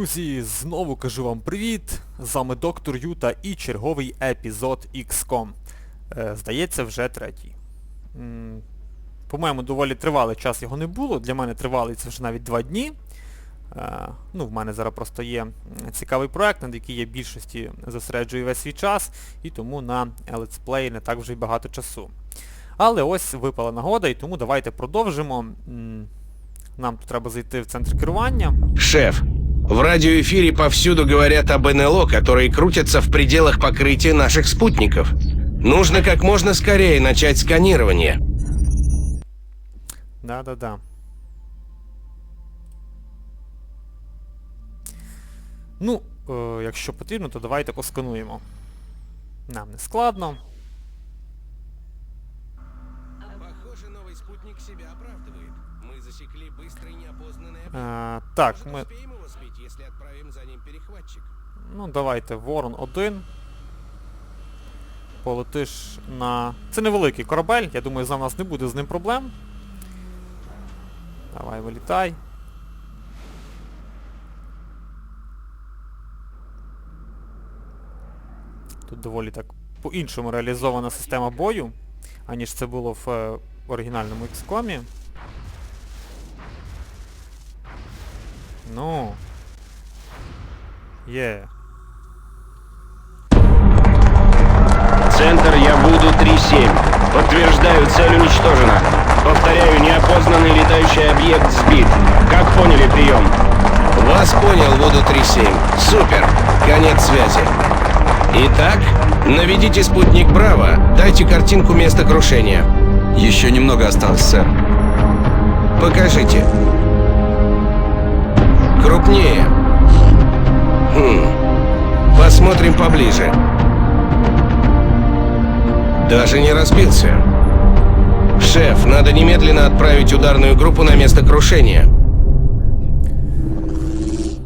Друзі! Знову кажу вам привіт! З вами доктор Юта і черговий епізод XCOM. Е, здається, вже третій. По-моєму, доволі тривалий час його не було. Для мене тривалий це вже навіть два дні. Е, ну, в мене зараз просто є цікавий проект, над який я більшості зосереджую весь свій час, і тому на летсплей не так вже й багато часу. Але ось випала нагода, і тому давайте продовжимо. Нам тут треба зайти в центр керування. Шеф, в радиоэфире повсюду говорят об НЛО, которые крутятся в пределах покрытия наших спутников. Нужно как можно скорее начать сканирование. Да-да-да. Ну, е, якщо потрібно, то давайте поскануємо. Нам не складно. Похоже, новый спутник себя оправдывает. Мы засекли быстрый неопознанный. Е, так, ми. Ну, давайте Ворон 1. Полетиш на... Це невеликий корабель, я думаю, за нас не буде з ним проблем. Давай, вилітай. Тут доволі так по-іншому реалізована система бою, аніж це було в е, оригінальному XCOM. Ну. Є. Центр Я буду 3-7. Подтверждаю, цель уничтожена. Повторяю, неопознанный летающий объект сбит. Как поняли прием? Вас понял, Воду 3-7. Супер. Конец связи. Итак, наведите спутник Браво. Дайте картинку места крушения. Еще немного осталось, сэр. Покажите. Крупнее. Хм. Посмотрим поближе. Даже не разбился. Шеф, надо немедленно отправить ударную группу на место крушения.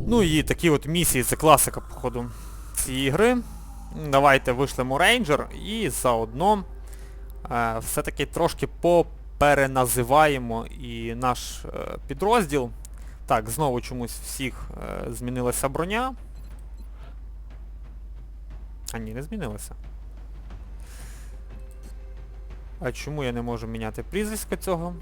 Ну і такі от місії, це класика, походу, цієї гри. Давайте вишлемо рейнджер і заодно е, все-таки трошки попереназиваємо і наш е, підрозділ. Так, знову чомусь всіх е, змінилася броня. А ні, не змінилася. А чому я не можу міняти прізвисько цього?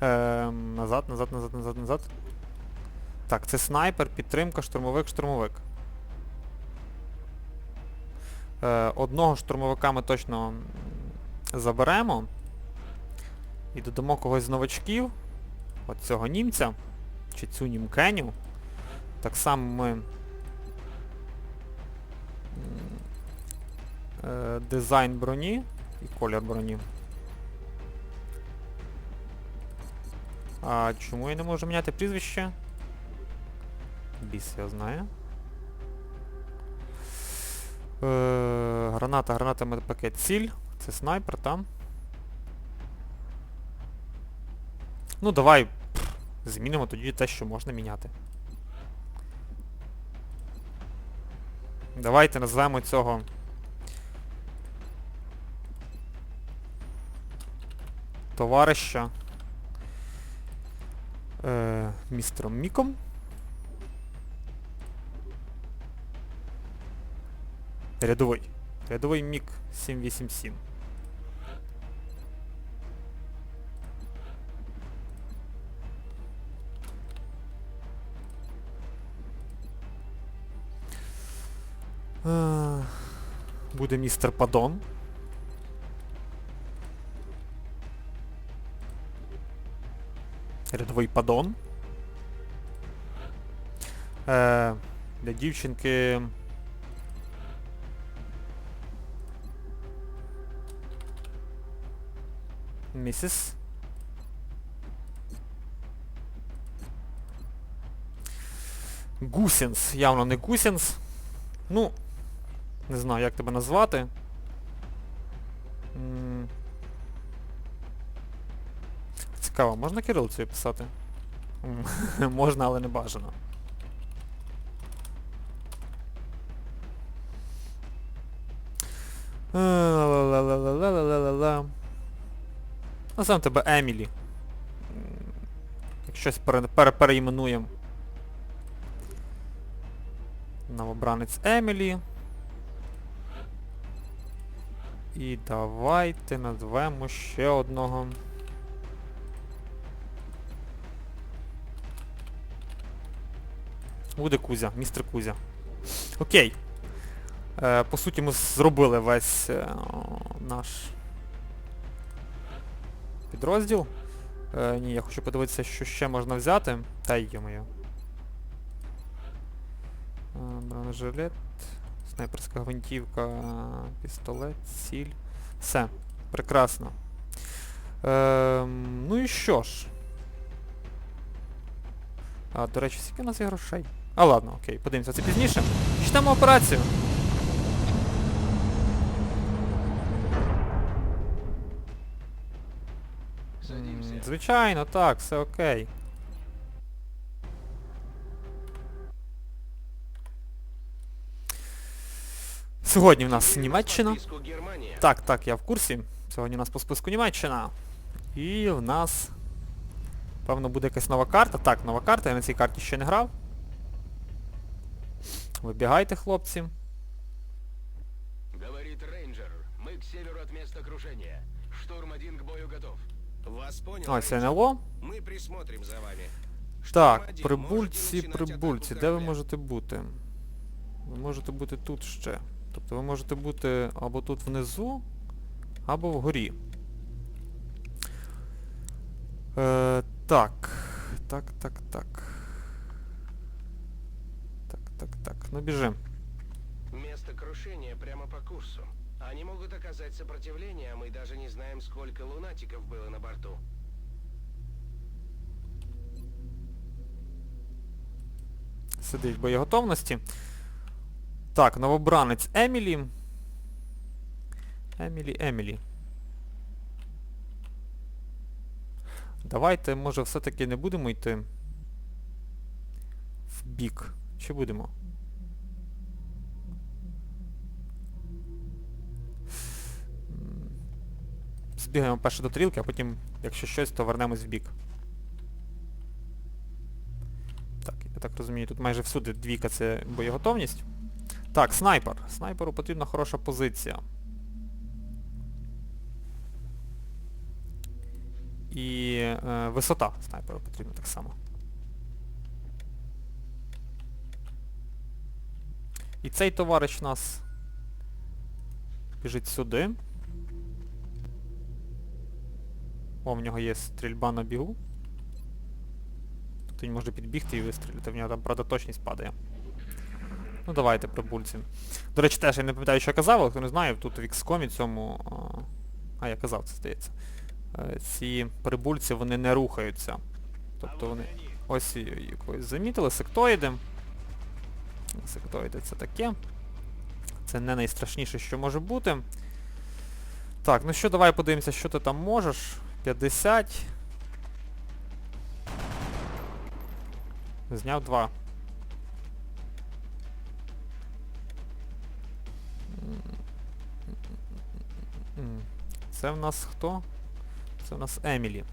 Ем, назад, назад, назад, назад, назад. Так, це снайпер, підтримка, штурмовик, штурмовик. Е, одного штурмовика ми точно заберемо. І додамо когось з новачків. От цього німця. Чи цю німкеню. Так само ми... е, дизайн броні і колір броні. А чому я не можу міняти прізвище? Біс його знає. Е, граната, граната медпакет. Ціль. Це снайпер там. Ну давай пф, змінимо тоді те, що можна міняти. Давайте назвемо цього. Товариша. Е, містером Міком. Рядовий. Рядовий Мік 787. Буде містер Падон. Рядовий падон. Е, для дівчинки. Місіс. Гусінс. Явно не Гусінс. Ну, не знаю, як тебе назвати. Цікаво, можна кирилицею писати? Можна, але не бажано. Е. Називаємо тебе Емілі. Як щось пере, пере, переіменуємо. Новобранець Емілі. І давайте назвемо ще одного. Буде Кузя, містер Кузя. Окей. Е, по суті, ми зробили весь е, наш підрозділ. Е, ні, я хочу подивитися, що ще можна взяти. Та йо-моє. Е, Бронежилет, снайперська гвинтівка, пістолет, ціль. Все. Прекрасно. Е, ну і що ж. А, до речі, скільки у нас є грошей? А ладно, окей, подивимося це пізніше. Читаємо операцію. М, Звичайно, так, все окей. Сьогодні в нас Німеччина. Так, так, я в курсі. Сьогодні у нас по списку Німеччина. І в нас... Певно буде якась нова карта. Так, нова карта, я на цій карті ще не грав. Вибігайте, хлопці. Говорит рейнджер. Мы к северу от места крушения. Штурм один к бою готов. Вас понял. Рейнджер. НЛО. Мы присмотрим за вами. Так, прибульці, прибульці. Де ви можете бути? Ви можете бути тут ще. Тобто ви можете бути або тут внизу, або вгорі. Е, так. Так, так, так. Так, так, так. Ну біжим. Место крушения прямо по курсу. Они могут оказать сопротивление, а мы даже не знаем, сколько лунатиков было на борту. Сидить в боєготовності. Так, новобранець Емілі. Емілі, Емілі. Давайте, може, все-таки не будемо йти в бік. Чи будемо? Збігаємо перше до трілки, а потім, якщо щось, то вернемось в бік. Так, я так розумію, тут майже всюди двійка це боєготовність. Так, снайпер. Снайперу потрібна хороша позиція. І е, висота снайперу потрібна так само. І цей товариш у нас біжить сюди. О, в нього є стрільба на бігу. Тобто він може підбігти і вистрілити, в нього там, правда, точність падає. Ну давайте, прибульці. До речі, теж я не пам'ятаю, що я казав, але хто не знає, тут в XCOM цьому... А, я казав, це здається. Е, Ці прибульці, вони не рухаються. Тобто вони... Ось якось замітили, сектоїди. Сектоїди це таке. Це не найстрашніше, що може бути. Так, ну що, давай подивимося, що ти там можеш. 50. Зняв 2. Це в нас хто? Це в нас Емілі.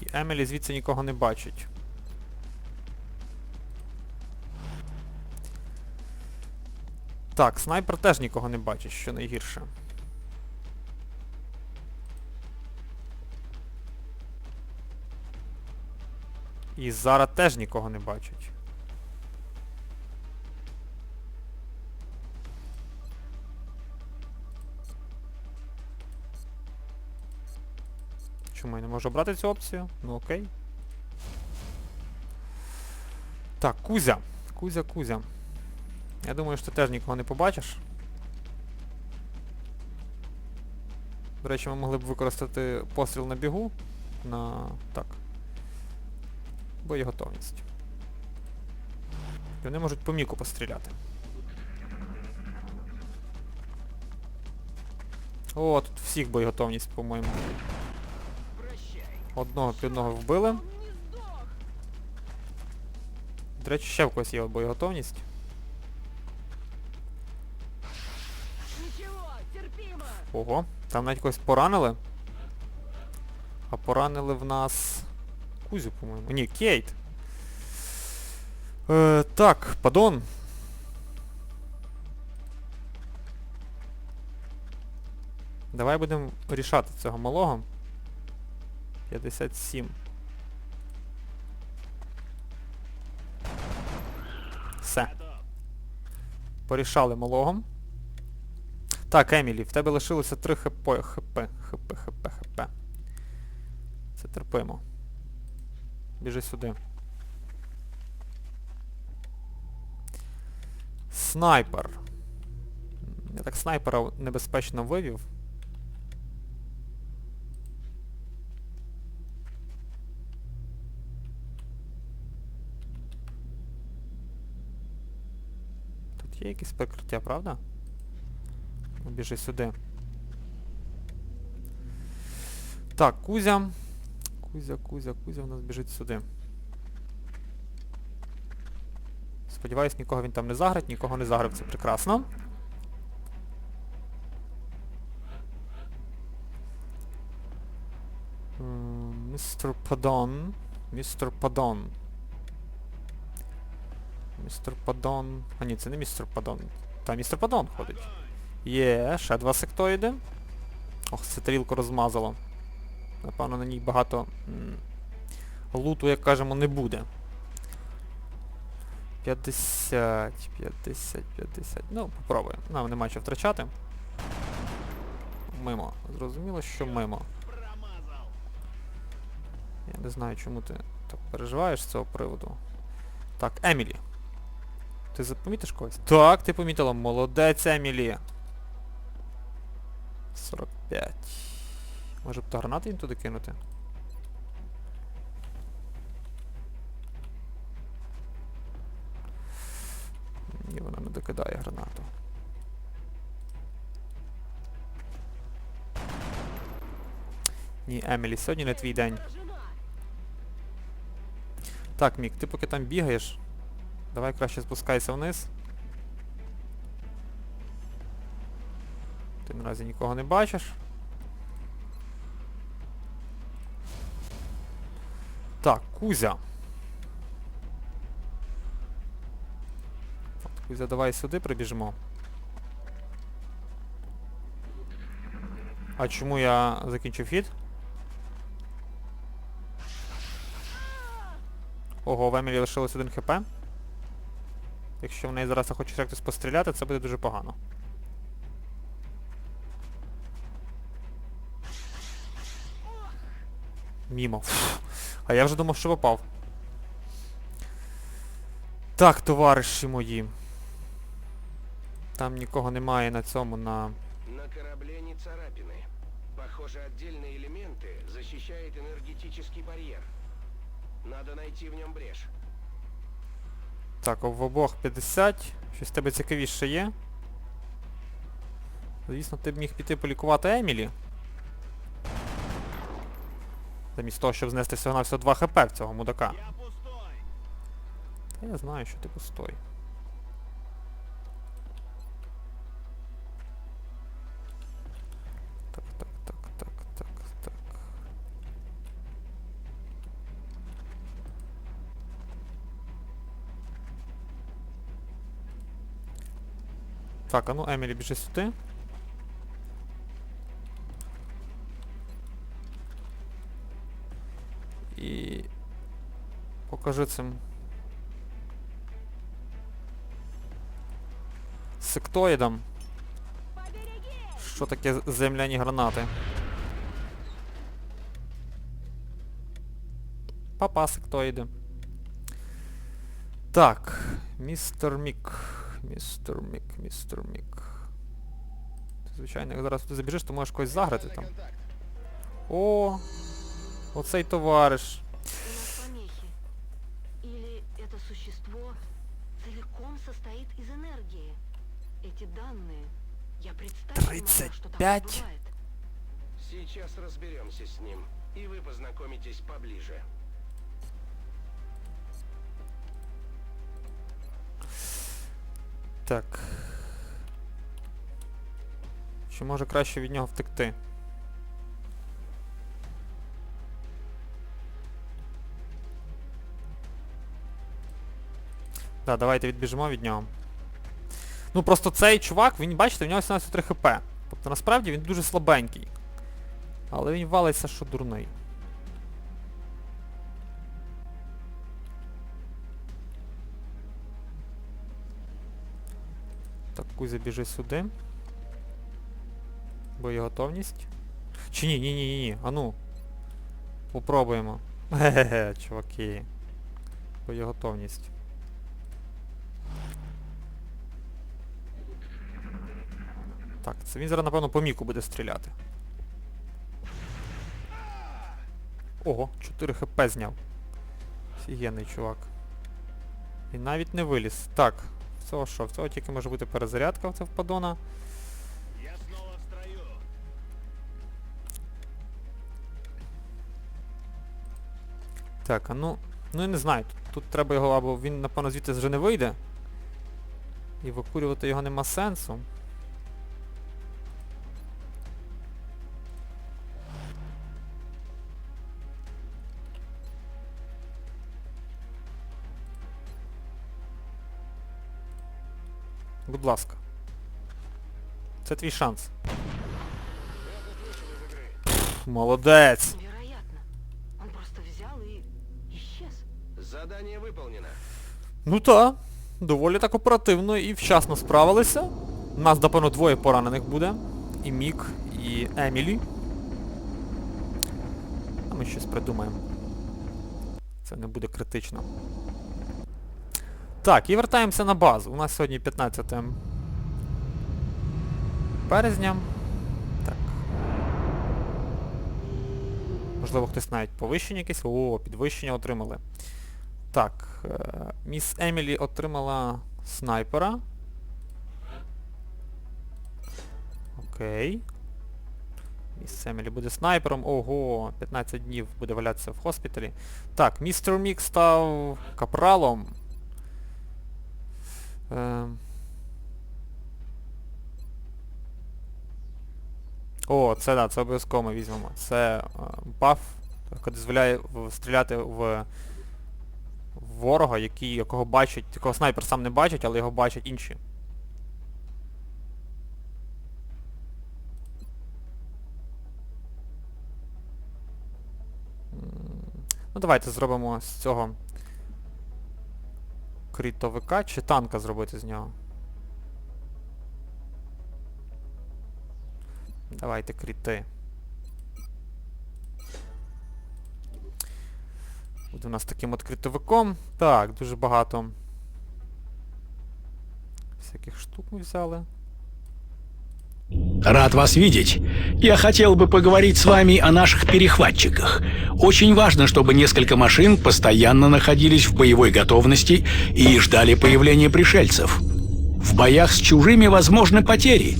І Емілі звідси нікого не бачить. Так, снайпер теж нікого не бачить, що найгірше. І Зара теж нікого не бачить. Чому я не можу обрати цю опцію? Ну окей. Так, Кузя. Кузя, Кузя. Я думаю, що ти теж нікого не побачиш. До речі, ми могли б використати постріл на бігу на... так. Боєготовність. І вони можуть по міку постріляти. О, тут всіх боєготовність, по-моєму. Одного під одного вбили. До речі, ще в когось є боєготовність. Ого, там навіть когось поранили. А поранили в нас... Кузю, по-моєму. Ні, Кейт. Е, так, падон. Давай будемо рішати цього малого. 57. Все. Порішали малого. Так, Емілі, в тебе лишилося 3 хп, хп, хп, хп, хп. Це терпимо. Біжи сюди. Снайпер. Я так снайпера небезпечно вивів. Є якесь прикриття, правда? Біжи сюди. Так, Кузя. Кузя, Кузя, Кузя в нас біжить сюди. Сподіваюсь, нікого він там не загрить, нікого не загрив, це прекрасно. Містер Падон. Містер Падон. Містер Падон. А ні, це не містер Падон. Та містер Падон ходить. Є, ще два сектоїди. Ох, це тарілку розмазало. Напевно, на ній багато луту, як кажемо, не буде. 50, 50, 50. Ну, попробуємо. Нам нема що втрачати. Мимо. Зрозуміло, що мимо. Я не знаю, чому ти так переживаєш з цього приводу. Так, Емілі. Ти запомітиш когось? Так, ти помітила. Молодець, Емілі. 45. Може б то гранати їм туди кинути? Ні, вона не докидає гранату. Ні, Емілі, сьогодні не твій день. Так, Мік, ти поки там бігаєш, давай краще спускайся вниз. Ти наразі нікого не бачиш. Так, Кузя. От, Кузя, давай сюди прибіжимо. А чому я закінчив хід? Ого, в Емілі лишилось один хп. Якщо в неї зараз захоче ще хтось постріляти, це буде дуже погано. Мімо. Фу. А я вже думав, що попав. Так, товариші мої. Там нікого немає на цьому, на... На корабле не царапины. Похоже, отдельные элементы защищает энергетический барьер. Надо найти в нем брешь. Так, в обох 50. Щось тебе цікавіше є. Звісно, ти б міг піти полікувати Емілі. Замість того, щоб знести всього на всього 2 хп в цього мудака. Та я знаю, що ти пустой. Так, а ну Емілі біжи сюди. І покажи цим сектоїдам, що таке з- земляні гранати. Папа сектоїди. Так, містер Мік. Містер Мік, містер Мік. Ти, звичайно, як зараз туди забіжиш, то можеш когось заграти там. О, оцей товариш. Это помехи. Или это существо целиком состоит из энергии. Эти данные, я представить не могла, что такое 35. бывает. Сейчас разберемся с ним, и вы познакомитесь поближе. Так. Чи може краще від нього втекти? Так, давайте відбіжимо від нього. Ну просто цей чувак, він, бачите, в нього 73 хп. Тобто насправді він дуже слабенький. Але він валиться, що дурний. Кузя біжи сюди. Боєготовність. Чи ні, ні, ні, ні, ні. А ну. Попробуємо. Ге-ге-ге, чуваки. Боєготовність. Так, це він зараз, напевно, по міку буде стріляти. Ого, 4 хп зняв. Офігенний чувак. І навіть не виліз. Так, цього що? В цього тільки може бути перезарядка в цього впадона. Я знову в строю. Так, а ну... Ну я не знаю, тут, тут треба його або він, напевно, звідти вже не вийде. І викурювати його нема сенсу. Будь ласка. Це твій шанс. Пф, Молодець! Невероятно. Он просто взял и исчез. Задание выполнено. Ну та, доволі так оперативно і вчасно справилися. У нас, напевно, двоє поранених буде. І Мік, і Емілі. А ми щось придумаємо. Це не буде критично. Так, і вертаємося на базу. У нас сьогодні 15 березня. Так. Можливо, хтось навіть повищення якесь. О, підвищення отримали. Так, е, міс Емілі отримала снайпера. Окей. Міс Емілі буде снайпером. Ого, 15 днів буде валятися в хоспіталі. Так, містер Мік став капралом. Е... О, це да, це обов'язково ми візьмемо. Це е, баф, який дозволяє стріляти в ворога, який, якого бачить, якого снайпер сам не бачить, але його бачать інші. Ну давайте зробимо з цього крітовика чи танка зробити з нього. Давайте кріти. Буде у нас таким от критовиком. Так, дуже багато всяких штук ми взяли. Рад вас видеть. Я хотел бы поговорить с вами о наших перехватчиках. Очень важно, чтобы несколько машин постоянно находились в боевой готовности и ждали появления пришельцев. В боях с чужими возможны потери.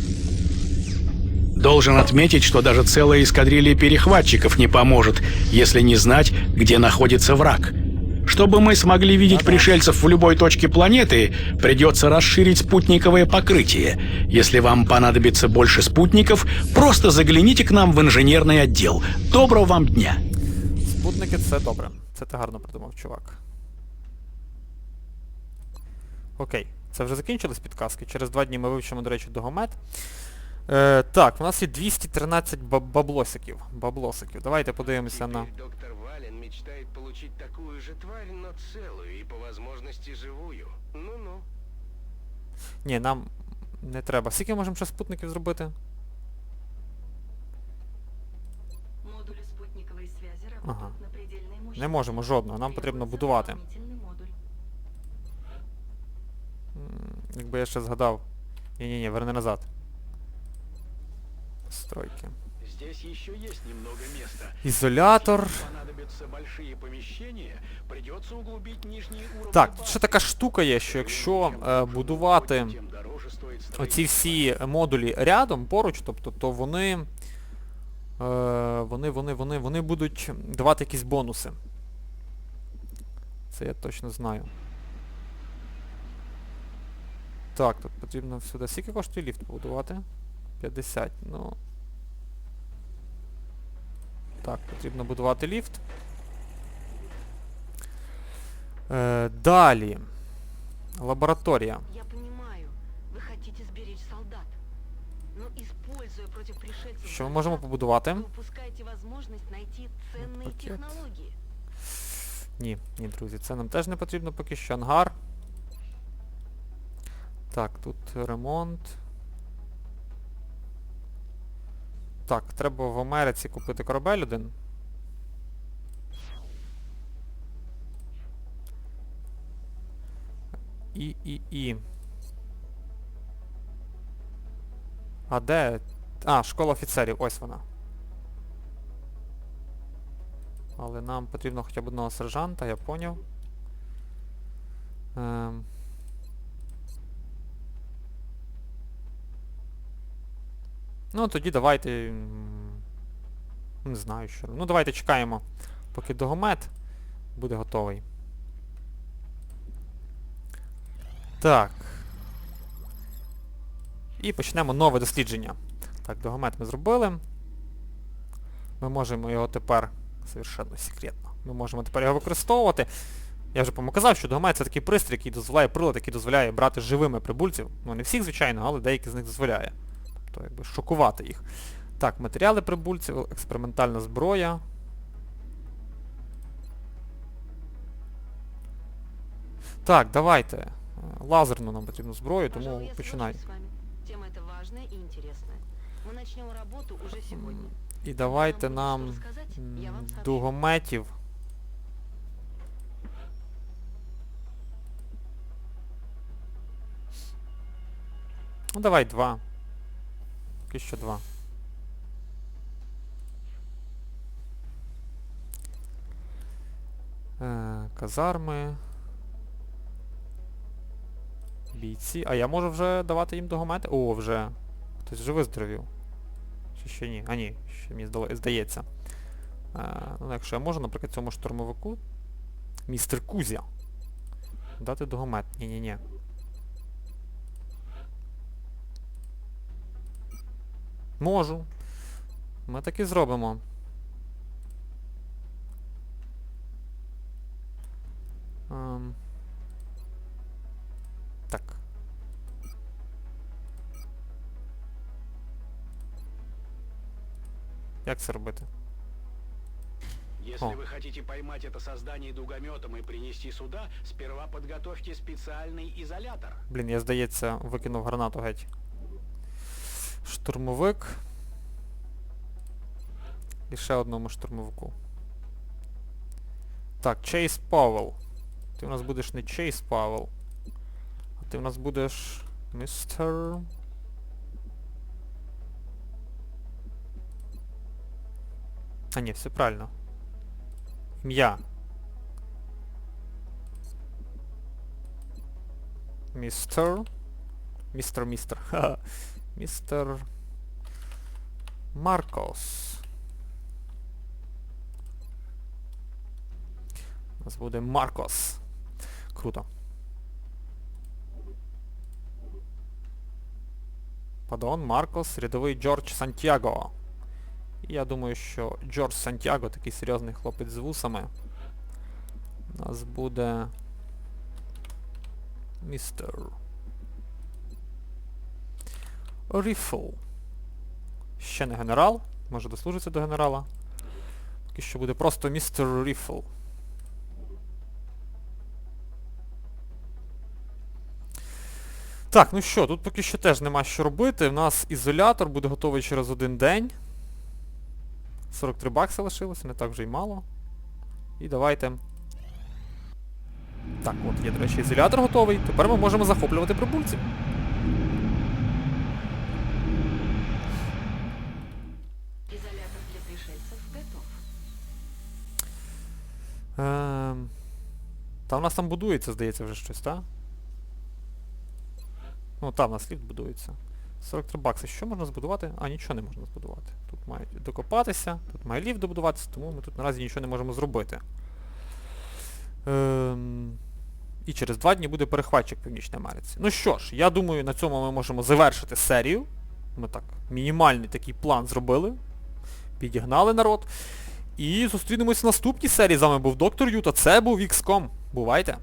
Должен отметить, что даже целая эскадрилья перехватчиков не поможет, если не знать, где находится враг. Чтобы мы смогли видеть пришельцев в любой точке планеты, придется расширить спутниковое покрытие. Если вам понадобится больше спутников, просто загляните к нам в инженерный отдел. Доброго вам дня! Спутники це добре. Це ти гарно придумав, чувак. Окей, це вже закінчились підказки. Через два дні ми вивчимо, до речі, догомет. Е, так, у нас є 213 баб- баблосиків. Баблосиків. Давайте подивимося на... Мечтает получить такую же тварь, но целую и по возможности живую. Ну-ну. Ні, нам не треба. Скільки можемо ще спутників зробити? Модули спутниковой связи Ага. работают на предельной мощности. Не можемо жодного, нам потрібно Требуется будувати. дополнительный модуль. М, Якби я ще згадав. Ні-ні-ні, верни назад. Стройки. Здесь еще есть немного места. Ізолятор. Понадобятся большие помещения, придется углубить нижние уровни Так, тут ще така штука є, що якщо е, будувати оці всі модулі рядом поруч, тобто, то вони, е, вони, вони, вони, вони будуть давати якісь бонуси. Це я точно знаю. Так, тут потрібно сюди. Скільки коштує ліфт побудувати? 50, ну... Так, потрібно будувати ліфт. Е, далі. Лабораторія. Я понимаю, вы хотите сберечь солдат. Но используя против пришельцев... Що ми можемо солдат, побудувати? Вы упускаете возможность найти ценные пакет. технологии. Ні, ні, друзі, це нам теж не потрібно поки що. Ангар. Так, тут ремонт. Так, треба в Америці купити корабель один. І, і, і. А де? А, школа офіцерів, ось вона. Але нам потрібно хоча б одного сержанта, я поняв. Ем. Ну, тоді давайте... Не знаю що. Ну давайте чекаємо, поки догомет буде готовий. Так. І почнемо нове дослідження. Так, догомет ми зробили. Ми можемо його тепер совершенно секретно. Ми можемо тепер його використовувати. Я вже по-моєму казав, що догомет це такий пристрій, який дозволяє прилад, який дозволяє брати живими прибульців. Ну не всіх, звичайно, але деякі з них дозволяє. Тобто якби шокувати їх. Так, матеріали прибульців, експериментальна зброя. Так, давайте. Е, Лазерну нам потрібну зброю, тому починай. соглашусь с вами. Тема эта важная и интересная. Мы начнем работу уже сегодня. І давайте Нам дугометів. Ну давай два. Поки що два. Е, казарми. Бійці. А я можу вже давати їм дугомети? О, вже. Хтось вже виздоровів. Чи ще ні? А ні, ще мені здається. Е, ну, якщо я можу, наприклад, цьому штурмовику, містер Кузя, дати дугомет. Ні-ні-ні. Можу. Ми так і зробимо. Ем. Так. Як це робити? Если О. вы хотите поймать это создание дугометом и принести сюда, сперва подготовьте специальный изолятор. Блін, я, здається, викинув гранату геть. Штурмовик. І ще одному штурмовику. Так, Чейз Пауэлл. Ти у нас будеш не Чейз Пауэлл. А ти у нас будеш... Містер... А ні, все правильно. Ім'я. Містер... Містер, містер. Ха-ха. Містер... Маркос. У нас буде Маркос. Круто. Падон, Маркос, рядовий Джордж Сантьяго. Я думаю, що Джордж Сантьяго, такий серйозний хлопець з вусами. У нас буде... Містер... Ріфл. Ще не генерал. Може дослужиться до генерала. Поки що буде просто містер Ріфл. Так, ну що, тут поки що теж нема що робити. У нас ізолятор буде готовий через один день. 43 бакси лишилося, не так вже й мало. І давайте. Так, от є, до речі, ізолятор готовий. Тепер ми можемо захоплювати прибульців. Та в нас там будується, здається, вже щось, так? Ну, там в нас ліфт будується. 43 бакси. Що можна збудувати? А, нічого не можна збудувати. Тут мають докопатися, тут має ліфт добудуватися, тому ми тут наразі нічого не можемо зробити. Ем... І через два дні буде перехватчик Північній Америці. Ну що ж, я думаю, на цьому ми можемо завершити серію. Ми так, мінімальний такий план зробили. Підігнали народ. І зустрінемось в наступній серії. З вами був доктор Юта. Це був XCOM. Бувайте!